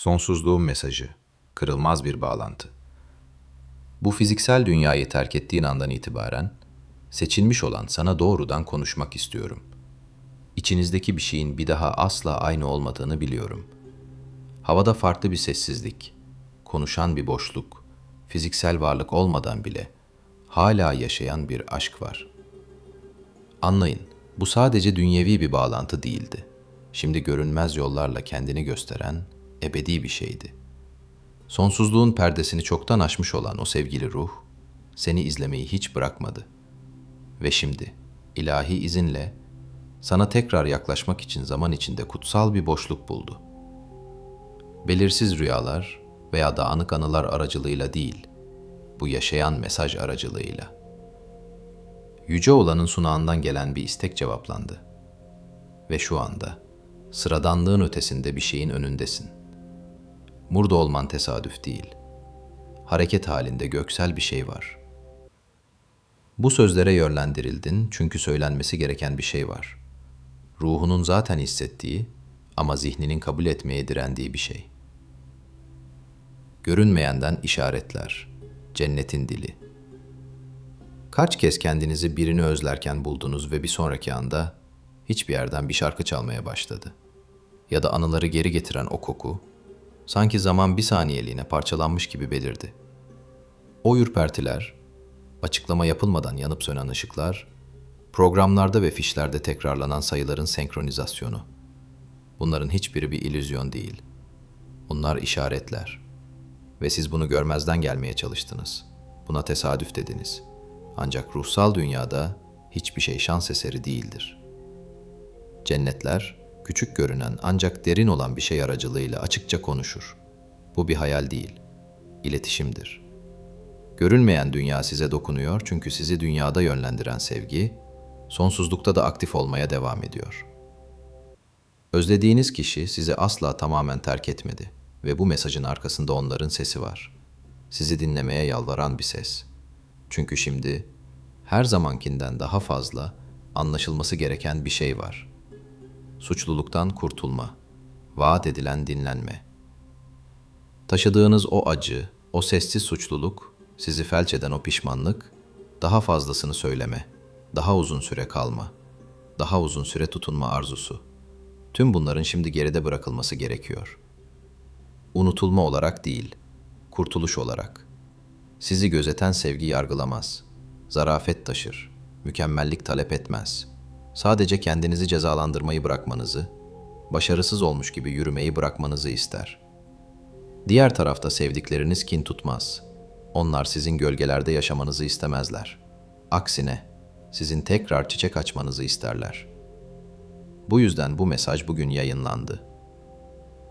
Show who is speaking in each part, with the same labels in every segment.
Speaker 1: Sonsuzluğun mesajı, kırılmaz bir bağlantı. Bu fiziksel dünyayı terk ettiğin andan itibaren seçilmiş olan sana doğrudan konuşmak istiyorum. İçinizdeki bir şeyin bir daha asla aynı olmadığını biliyorum. Havada farklı bir sessizlik, konuşan bir boşluk, fiziksel varlık olmadan bile hala yaşayan bir aşk var. Anlayın, bu sadece dünyevi bir bağlantı değildi. Şimdi görünmez yollarla kendini gösteren ebedi bir şeydi. Sonsuzluğun perdesini çoktan aşmış olan o sevgili ruh, seni izlemeyi hiç bırakmadı. Ve şimdi, ilahi izinle, sana tekrar yaklaşmak için zaman içinde kutsal bir boşluk buldu. Belirsiz rüyalar veya dağınık anılar aracılığıyla değil, bu yaşayan mesaj aracılığıyla. Yüce olanın sunağından gelen bir istek cevaplandı. Ve şu anda, sıradanlığın ötesinde bir şeyin önündesin. Burada olman tesadüf değil. Hareket halinde göksel bir şey var. Bu sözlere yönlendirildin çünkü söylenmesi gereken bir şey var. Ruhunun zaten hissettiği ama zihninin kabul etmeye direndiği bir şey. Görünmeyenden işaretler, cennetin dili. Kaç kez kendinizi birini özlerken buldunuz ve bir sonraki anda hiçbir yerden bir şarkı çalmaya başladı. Ya da anıları geri getiren o koku, sanki zaman bir saniyeliğine parçalanmış gibi belirdi. O ürpertiler, açıklama yapılmadan yanıp sönen ışıklar, programlarda ve fişlerde tekrarlanan sayıların senkronizasyonu. Bunların hiçbiri bir illüzyon değil. Bunlar işaretler. Ve siz bunu görmezden gelmeye çalıştınız. Buna tesadüf dediniz. Ancak ruhsal dünyada hiçbir şey şans eseri değildir. Cennetler, küçük görünen ancak derin olan bir şey aracılığıyla açıkça konuşur. Bu bir hayal değil, iletişimdir. Görünmeyen dünya size dokunuyor çünkü sizi dünyada yönlendiren sevgi, sonsuzlukta da aktif olmaya devam ediyor. Özlediğiniz kişi sizi asla tamamen terk etmedi ve bu mesajın arkasında onların sesi var. Sizi dinlemeye yalvaran bir ses. Çünkü şimdi her zamankinden daha fazla anlaşılması gereken bir şey var. Suçluluktan kurtulma, vaat edilen dinlenme. Taşıdığınız o acı, o sessiz suçluluk, sizi felç eden o pişmanlık, daha fazlasını söyleme, daha uzun süre kalma, daha uzun süre tutunma arzusu. Tüm bunların şimdi geride bırakılması gerekiyor. Unutulma olarak değil, kurtuluş olarak. Sizi gözeten sevgi yargılamaz, zarafet taşır, mükemmellik talep etmez. Sadece kendinizi cezalandırmayı bırakmanızı, başarısız olmuş gibi yürümeyi bırakmanızı ister. Diğer tarafta sevdikleriniz kin tutmaz. Onlar sizin gölgelerde yaşamanızı istemezler. Aksine sizin tekrar çiçek açmanızı isterler. Bu yüzden bu mesaj bugün yayınlandı.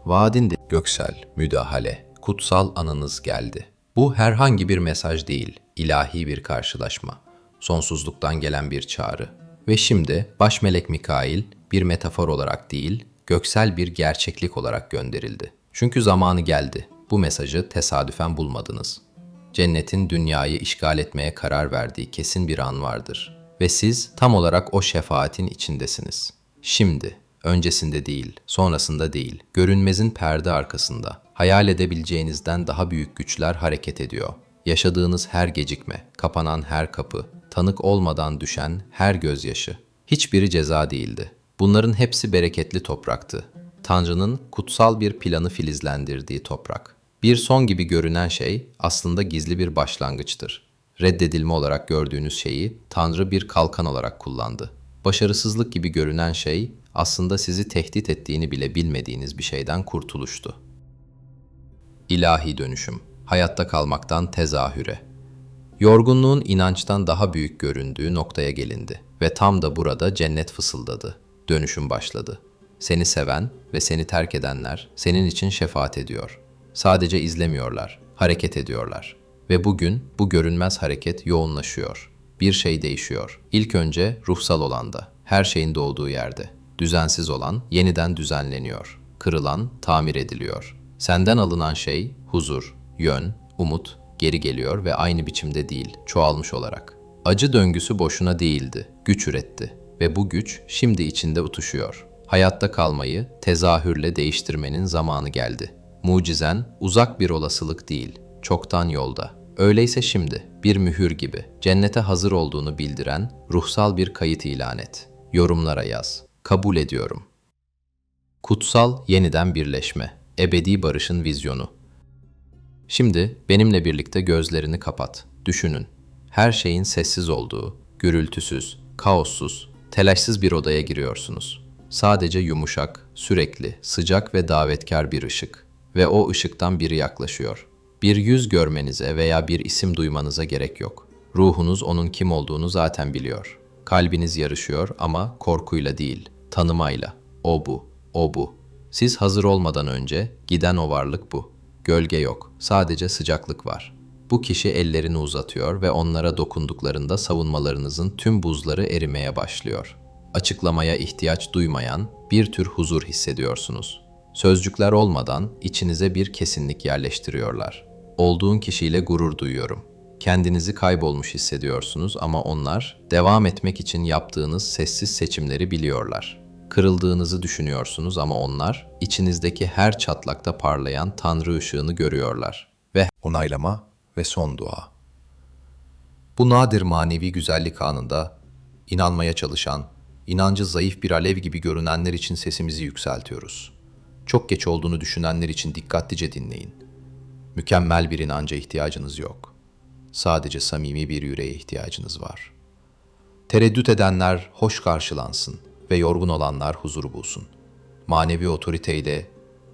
Speaker 1: Vaadin göksel, müdahale, kutsal anınız geldi. Bu herhangi bir mesaj değil, ilahi bir karşılaşma. Sonsuzluktan gelen bir çağrı. Ve şimdi baş melek Mikail bir metafor olarak değil, göksel bir gerçeklik olarak gönderildi. Çünkü zamanı geldi. Bu mesajı tesadüfen bulmadınız. Cennetin dünyayı işgal etmeye karar verdiği kesin bir an vardır. Ve siz tam olarak o şefaatin içindesiniz. Şimdi, öncesinde değil, sonrasında değil, görünmezin perde arkasında, hayal edebileceğinizden daha büyük güçler hareket ediyor. Yaşadığınız her gecikme, kapanan her kapı, tanık olmadan düşen her gözyaşı. Hiçbiri ceza değildi. Bunların hepsi bereketli topraktı. Tanrı'nın kutsal bir planı filizlendirdiği toprak. Bir son gibi görünen şey aslında gizli bir başlangıçtır. Reddedilme olarak gördüğünüz şeyi Tanrı bir kalkan olarak kullandı. Başarısızlık gibi görünen şey aslında sizi tehdit ettiğini bile bilmediğiniz bir şeyden kurtuluştu. İlahi dönüşüm, hayatta kalmaktan tezahüre. Yorgunluğun inançtan daha büyük göründüğü noktaya gelindi ve tam da burada cennet fısıldadı. Dönüşüm başladı. Seni seven ve seni terk edenler senin için şefaat ediyor. Sadece izlemiyorlar, hareket ediyorlar. Ve bugün bu görünmez hareket yoğunlaşıyor. Bir şey değişiyor. İlk önce ruhsal olanda, her şeyin doğduğu yerde. Düzensiz olan yeniden düzenleniyor. Kırılan tamir ediliyor. Senden alınan şey huzur, yön, umut geri geliyor ve aynı biçimde değil, çoğalmış olarak. Acı döngüsü boşuna değildi, güç üretti ve bu güç şimdi içinde utuşuyor. Hayatta kalmayı tezahürle değiştirmenin zamanı geldi. Mucizen uzak bir olasılık değil, çoktan yolda. Öyleyse şimdi bir mühür gibi cennete hazır olduğunu bildiren ruhsal bir kayıt ilan et. Yorumlara yaz. Kabul ediyorum. Kutsal yeniden birleşme. Ebedi barışın vizyonu. Şimdi benimle birlikte gözlerini kapat. Düşünün. Her şeyin sessiz olduğu, gürültüsüz, kaossuz, telaşsız bir odaya giriyorsunuz. Sadece yumuşak, sürekli, sıcak ve davetkar bir ışık. Ve o ışıktan biri yaklaşıyor. Bir yüz görmenize veya bir isim duymanıza gerek yok. Ruhunuz onun kim olduğunu zaten biliyor. Kalbiniz yarışıyor ama korkuyla değil, tanımayla. O bu, o bu. Siz hazır olmadan önce giden o varlık bu. Gölge yok, sadece sıcaklık var. Bu kişi ellerini uzatıyor ve onlara dokunduklarında savunmalarınızın tüm buzları erimeye başlıyor. Açıklamaya ihtiyaç duymayan bir tür huzur hissediyorsunuz. Sözcükler olmadan içinize bir kesinlik yerleştiriyorlar. Olduğun kişiyle gurur duyuyorum. Kendinizi kaybolmuş hissediyorsunuz ama onlar devam etmek için yaptığınız sessiz seçimleri biliyorlar. Kırıldığınızı düşünüyorsunuz ama onlar içinizdeki her çatlakta parlayan tanrı ışığını görüyorlar ve
Speaker 2: onaylama ve son dua.
Speaker 1: Bu nadir manevi güzellik anında inanmaya çalışan, inancı zayıf bir alev gibi görünenler için sesimizi yükseltiyoruz. Çok geç olduğunu düşünenler için dikkatlice dinleyin. Mükemmel bir inanca ihtiyacınız yok. Sadece samimi bir yüreğe ihtiyacınız var. Tereddüt edenler hoş karşılansın ve yorgun olanlar huzur bulsun. Manevi otoriteyle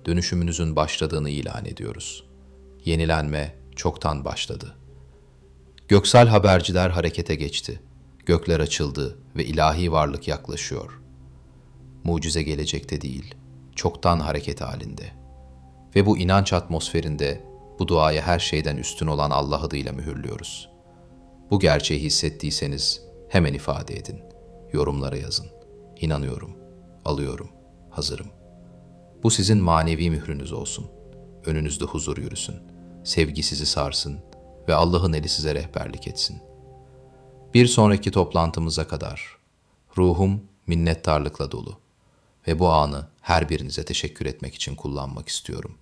Speaker 1: dönüşümünüzün başladığını ilan ediyoruz. Yenilenme çoktan başladı. Göksel haberciler harekete geçti. Gökler açıldı ve ilahi varlık yaklaşıyor. Mucize gelecekte değil, çoktan hareket halinde. Ve bu inanç atmosferinde bu duaya her şeyden üstün olan Allah adıyla mühürlüyoruz. Bu gerçeği hissettiyseniz hemen ifade edin. Yorumlara yazın. İnanıyorum, alıyorum, hazırım. Bu sizin manevi mührünüz olsun. Önünüzde huzur yürüsün. Sevgi sizi sarsın ve Allah'ın eli size rehberlik etsin. Bir sonraki toplantımıza kadar ruhum minnettarlıkla dolu ve bu anı her birinize teşekkür etmek için kullanmak istiyorum.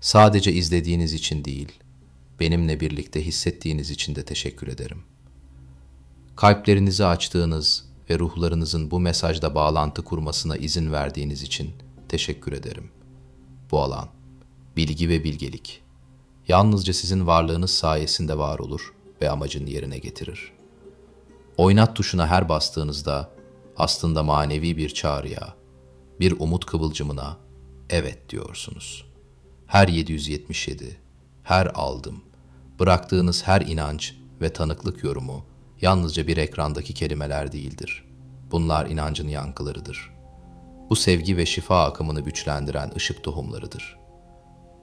Speaker 1: Sadece izlediğiniz için değil, benimle birlikte hissettiğiniz için de teşekkür ederim. Kalplerinizi açtığınız ve ruhlarınızın bu mesajda bağlantı kurmasına izin verdiğiniz için teşekkür ederim. Bu alan, bilgi ve bilgelik, yalnızca sizin varlığınız sayesinde var olur ve amacını yerine getirir. Oynat tuşuna her bastığınızda aslında manevi bir çağrıya, bir umut kıvılcımına evet diyorsunuz. Her 777, her aldım, bıraktığınız her inanç ve tanıklık yorumu yalnızca bir ekrandaki kelimeler değildir. Bunlar inancın yankılarıdır. Bu sevgi ve şifa akımını güçlendiren ışık tohumlarıdır.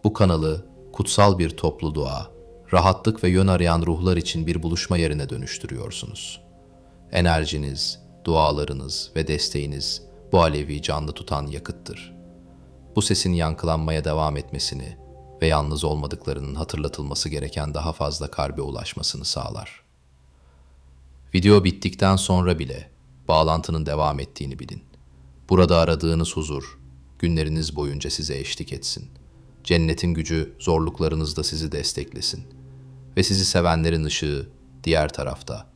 Speaker 1: Bu kanalı kutsal bir toplu dua, rahatlık ve yön arayan ruhlar için bir buluşma yerine dönüştürüyorsunuz. Enerjiniz, dualarınız ve desteğiniz bu alevi canlı tutan yakıttır. Bu sesin yankılanmaya devam etmesini ve yalnız olmadıklarının hatırlatılması gereken daha fazla kalbe ulaşmasını sağlar. Video bittikten sonra bile bağlantının devam ettiğini bilin. Burada aradığınız huzur, günleriniz boyunca size eşlik etsin. Cennetin gücü zorluklarınızda sizi desteklesin. Ve sizi sevenlerin ışığı diğer tarafta,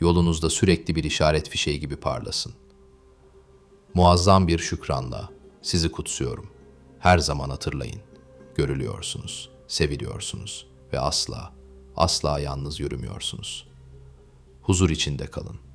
Speaker 1: yolunuzda sürekli bir işaret fişeği gibi parlasın. Muazzam bir şükranla sizi kutsuyorum. Her zaman hatırlayın. Görülüyorsunuz, seviliyorsunuz ve asla, asla yalnız yürümüyorsunuz. Huzur içinde kalın.